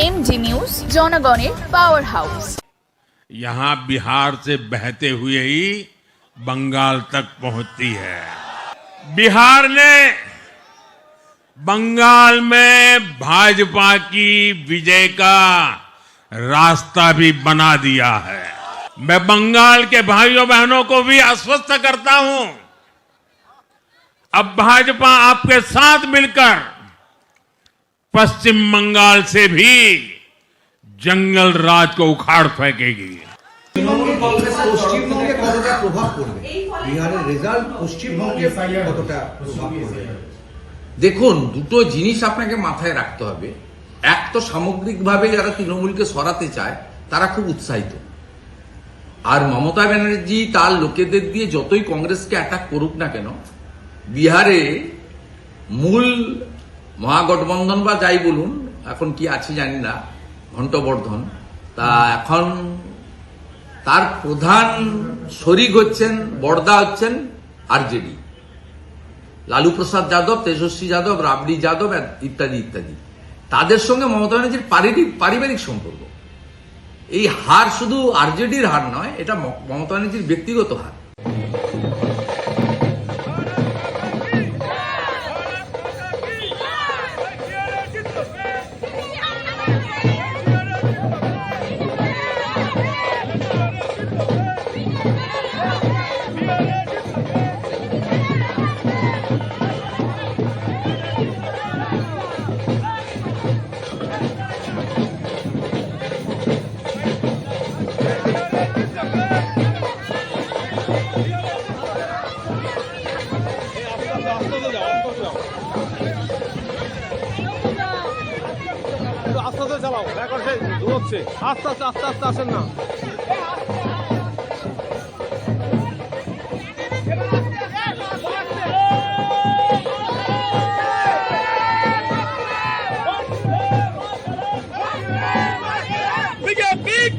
M G news, जौनगौने power house. यहाँ बिहार से बहते हुए ही बंगाल तक पहुँचती है। बिहार ने बंगाल में भाजपा की विजय का रास्ता भी बना दिया है। मैं बंगाल के भाइयों बहनों को भी आश्वस्त करता हूँ, अब भाजपा आपके साथ मिलकर पश्चिम बंगाल से भी जंगल राज को उखाड़ फेंकेगी তৃণমূল কংগ্রেস পশ্চিমবঙ্গে কতটা প্রভাব পড়বে বিহারের রেজাল্ট পশ্চিমবঙ্গে কতটা প্রভাব পড়বে দেখুন দুটো জিনিস আপনাকে মাথায় রাখতে হবে এক তো সামগ্রিকভাবে যারা তৃণমূলকে সরাতে চায় তারা খুব উৎসাহিত আর মমতা ব্যানার্জি তার লোকেদের দিয়ে যতই কংগ্রেসকে অ্যাটাক করুক না কেন বিহারে মূল মহাগঠবন্ধন বা যাই বলুন, এখন কি আছে জানি না, ঘণ্টবর্ধন। তা এখন তার প্রধান শরিক হচ্ছেন বর্দা হচ্ছেন আরজেডি। লালু প্রসাদ যাদব, তেজস্বী যাদব, রাবড়ি যাদব ইত্যাদি ইত্যাদি। তাদের সঙ্গে মমতা ব্যানার্জির পারিবারিক সম্পর্ক। এই হার শুধু আরজেডির হার নয়, এটা মমতা ব্যানার্জির ব্যক্তিগত হার। আস্তে আস্তে চালাও রেকর্ড সেই দূরচ্ছে আস্তে আস্তে আস্তে আস্তে আসেন না We got big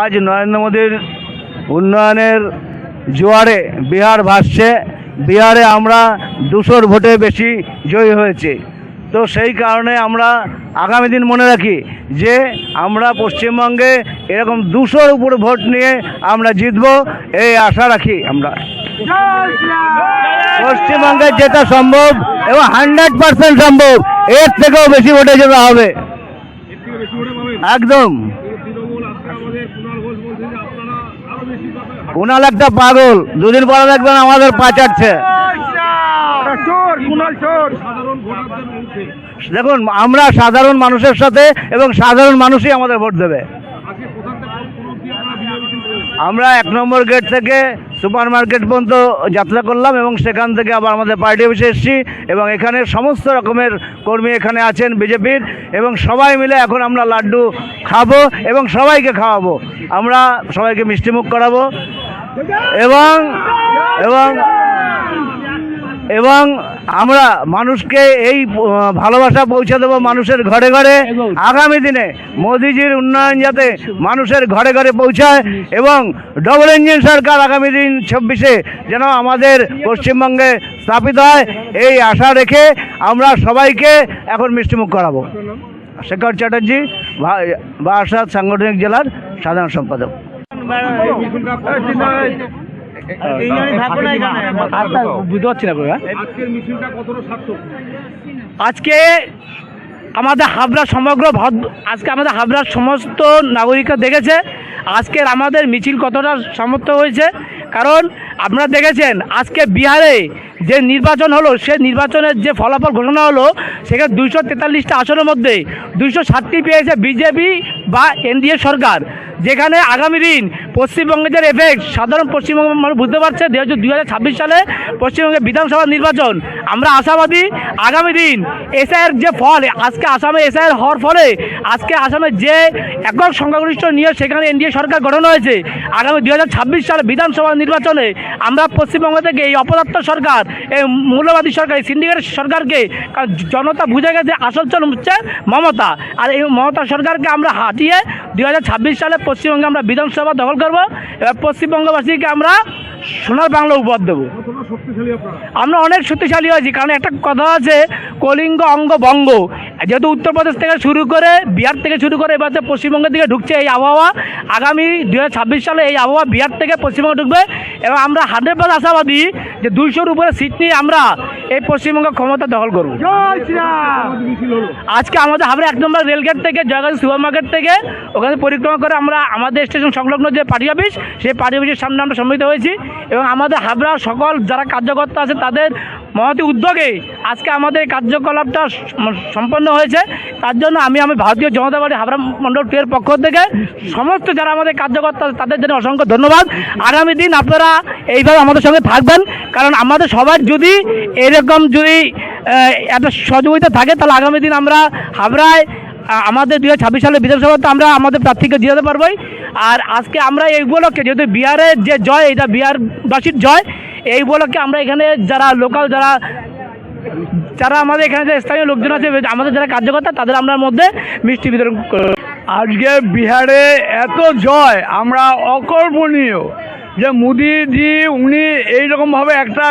আজ নরেন্দ্র মোদীর উন্নয়নের জোয়ারে বিহার ভাসছে। বিহারে আমরা দুশোর ভোটে বেশি জয়ী হয়েছে। তো সেই কারণে আমরা আগামী দিন মনে রাখি যে আমরা পশ্চিমবঙ্গে এরকম দুশোর উপর ভোট নিয়ে আমরা জিতব, এই আশা রাখি আমরা। পশ্চিমবঙ্গে যেটা সম্ভব এবং হান্ড্রেড পার্সেন্ট সম্ভব, এর থেকেও বেশি ভোটে যেতে হবে। একদম। কুণাল একটা পাগল, দুদিন পরে দেখবেন আমাদের পাচাচ্ছে দেখুন, আমরা সাধারণ মানুষের সাথে এবং সাধারণ মানুষই আমাদের ভোট দেবে। আমরা এক নম্বর গেট থেকে সুপার মার্কেট পর্যন্ত যাত্রা করলাম এবং সেখান থেকে আবার আমাদের পার্টি অফিসে এসেছি এবং এখানে সমস্ত রকমের কর্মী এখানে আছেন বিজেপির এবং সবাই মিলে এখন আমরা লাড্ডু খাব এবং সবাইকে খাওয়াবো। আমরা সবাইকে মিষ্টিমুখ করাবো এবং এবং এবং আমরা মানুষকে এই ভালোবাসা পৌঁছে দেবো মানুষের ঘরে ঘরে। আগামী দিনে মোদিজির উন্নয়ন যাতে মানুষের ঘরে ঘরে পৌঁছায় এবং ডবল ইঞ্জিন সরকার আগামী দিন ছাব্বিশে যেন আমাদের পশ্চিমবঙ্গে স্থাপিত হয়, এই আশা রেখে আমরা সবাইকে এখন মিষ্টিমুখ করাবো। শেখর চ্যাটার্জি বারাসাত সাংগঠনিক জেলার সাধারণ সম্পাদক। বুঝতে পারছি না আজকে আমাদের হাবড়া সমগ্র আজকে আমাদের হাবড়ার সমস্ত নাগরিকরা দেখেছে আজকের আমাদের মিছিল কতটা সমর্থ হয়েছে। কারণ আপনারা দেখেছেন আজকে বিহারে যে নির্বাচন হলো সে নির্বাচনের যে ফলাফল ঘোষণা হলো সেখানে দুইশো তেতাল্লিশটা আসনের মধ্যে দুইশো ষাটটি পেয়েছে বিজেপি বা এনডিএ সরকার, যেখানে আগামী দিন পশ্চিমবঙ্গের যে এফেক্ট সাধারণ পশ্চিমবঙ্গ মানুষ বুঝতে পারছে দু হাজার দুই হাজার ছাব্বিশ সালে পশ্চিমবঙ্গের বিধানসভা নির্বাচন। আমরা আশাবাদী আগামী দিন এসআইয়ের যে ফল, আজকে আসামে এসআইয়ের হওয়ার ফলে, আজকে আসামে যে একক সংখ্যাগরিষ্ঠ নিয়ে সেখানে এনডিএ সরকার গঠন হয়েছে, আগামী দু হাজার ছাব্বিশ সালে বিধানসভা নির্বাচনে আমরা পশ্চিমবঙ্গ থেকে এই অপদার্থ সরকার, এই মূল্যবাদী সরকার, এই সিন্ডিকেট সরকারকে জনতা বুঝে গেছে আসল চল হচ্ছে মমতা। আর এই মমতা সরকারকে আমরা হাঁটিয়ে দু সালে পশ্চিমবঙ্গে আমরা বিধানসভা দখল করব। এবার পশ্চিমবঙ্গবাসীকে আমরা সোনার বাংলা উপহার দেবো। আমরা অনেক শক্তিশালী হয়েছি কারণ একটা কথা আছে কলিঙ্গ অঙ্গ বঙ্গ। যেহেতু উত্তরপ্রদেশ থেকে শুরু করে বিহার থেকে শুরু করে এবার পশ্চিমবঙ্গের দিকে ঢুকছে এই আবহাওয়া আগামী দু হাজার ছাব্বিশ সালে এই আবহাওয়া বিহার থেকে পশ্চিমবঙ্গে ঢুকবে। এবং আমরা হান্ড্রেড পার্সেন্ট আশাবাদী যে দুইশোর উপরে সিট নিয়ে আমরা এই পশ্চিমবঙ্গ ক্ষমতা দখল করব। আজকে আমাদের হাবড়া এক নম্বর রেলগেট থেকে জয়গাজী সুপার মার্কেট থেকে ওখানে পরিক্রমা করে আমরা আমাদের স্টেশন সংলগ্ন যে পার্টি অফিস সেই পার্টি অফিসের সামনে আমরা সম্মিলিত হয়েছি। এবং আমাদের হাবড়ার সকল যারা কার্যকর্তা আছে, তাদের মহতি উদ্যোগে আজকে আমাদের কার্যকলাপটা সম্পন্ন হয়েছে। তার জন্য আমি আমি ভারতীয় জনতা পার্টি হাবড়া মণ্ডল টু এর পক্ষ থেকে সমস্ত যারা আমাদের কার্যকর্তা তাদের জন্য অসংখ্য ধন্যবাদ। আগামী দিন আপনারা এইভাবে আমাদের সঙ্গে থাকবেন, কারণ আমাদের সবার যদি এরকম যদি একটা সহযোগিতা থাকে, তাহলে আগামী দিন আমরা হাবড়ায় আমাদের দু হাজার ছাব্বিশ সালে বিধানসভাতে আমরা আমাদের প্রার্থীকে জিতাতে পারবোই। আর আজকে আমরা এই উপলক্ষে, যেহেতু বিহারের যে জয়, এটা বিহারবাসীর জয়, এই উপলক্ষে আমরা এখানে যারা লোকাল যারা যারা আমাদের এখানে যে স্থানীয় লোকজন আছে আমাদের যারা কার্যকর্তা, তাদের আমরা মধ্যে মিষ্টি বিতরণ আজকে বিহারে এত জয়, আমরা অকল্পনীয় যে মোদিজি, উনি এইরকমভাবে একটা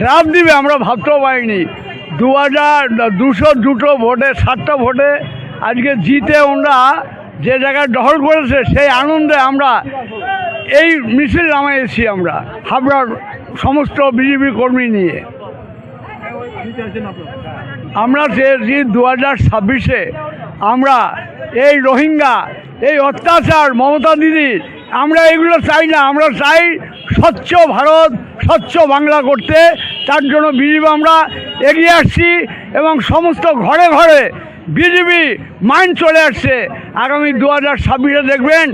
ড্রাফ দিবে, আমরা ভাবতেও পারিনি। দু হাজার দুশো দুটো ভোটে, সাতটা ভোটে আজকে জিতে ওরা যে জায়গায় দখল করেছে, সেই আনন্দে আমরা এই মিছিল নামাইছি আমরা, হাবড়ার সমস্ত বিজেপি কর্মী নিয়ে। আমরা চেয়েছি দু হাজার ছাব্বিশে, আমরা এই রোহিঙ্গা, এই অত্যাচার, মমতা দিদির আমরা এগুলো চাই না, আমরা চাই স্বচ্ছ ভারত, স্বচ্ছ বাংলা করতে। তার জন্য বিজেপি আমরা এগিয়ে আসছি এবং সমস্ত ঘরে ঘরে বিজেপি মাইন্ড চলে আসছে। আগামী দু হাজার ছাব্বিশে দেখবেন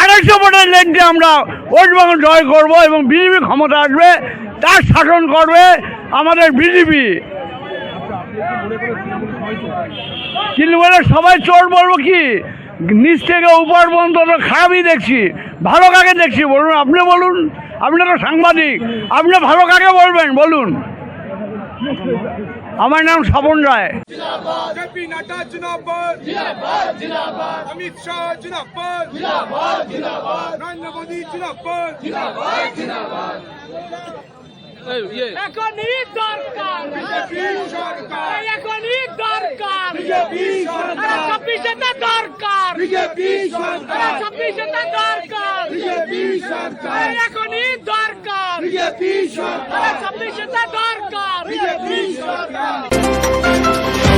আড়াইশো ভোটের লেনটে আমরা ওয়েস্টবেঙ্গল জয় করব এবং বিজেপি ক্ষমতা আসবে, তার শাসন করবে আমাদের বিজেপি। তৃণমূলে সবাই চোর বলব কি? নিচ থেকে উপর পর্যন্ত তো খারাপই দেখছি। ভালো কাকে দেখছি বলুন? আপনি বলুন। আপনি তো সাংবাদিক। আপনি ভালো কাকে বলবেন? বলুন। আমার নাম স্বপন রায়। অমিত শাহ নরেন্দ্র মোদী এখনই দরকার। বিজেপি সরকার। এখনই দরকার। বিজেপি সরকার। ছাব্বিশেতে দরকার। বিজেপি সরকার। ছাব্বিশেতে দরকার। বিজেপি সরকার। এখনই দরকার। বিজেপি সরকার। ছাব্বিশেতে দরকার বিজেপি সরকার